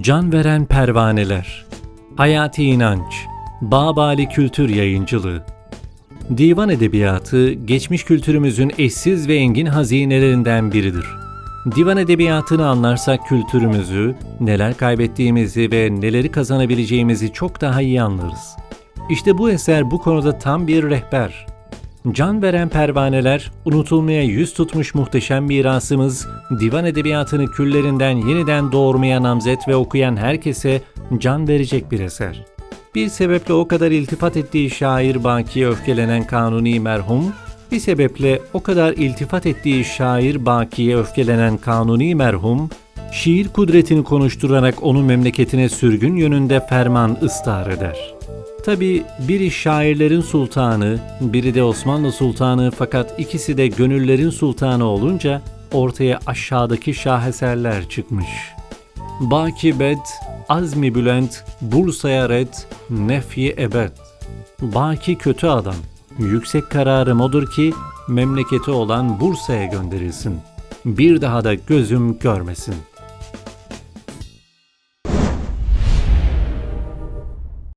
Can veren pervaneler. Hayati inanç. Bağbali kültür yayıncılığı. Divan edebiyatı geçmiş kültürümüzün eşsiz ve engin hazinelerinden biridir. Divan edebiyatını anlarsak kültürümüzü, neler kaybettiğimizi ve neleri kazanabileceğimizi çok daha iyi anlarız. İşte bu eser bu konuda tam bir rehber. Can veren pervaneler, unutulmaya yüz tutmuş muhteşem mirasımız, divan edebiyatını küllerinden yeniden doğurmaya namzet ve okuyan herkese can verecek bir eser. Bir sebeple o kadar iltifat ettiği şair Baki'ye öfkelenen Kanuni merhum, bir sebeple o kadar iltifat ettiği şair Baki'ye öfkelenen Kanuni merhum, şiir kudretini konuşturarak onu memleketine sürgün yönünde ferman ısrar eder. Tabi biri şairlerin sultanı, biri de Osmanlı sultanı fakat ikisi de gönüllerin sultanı olunca ortaya aşağıdaki şaheserler çıkmış. Baki bed, azmi bülent, Bursa'ya red, nefyi ebed. Baki kötü adam, yüksek kararım odur ki memleketi olan Bursa'ya gönderilsin. Bir daha da gözüm görmesin.''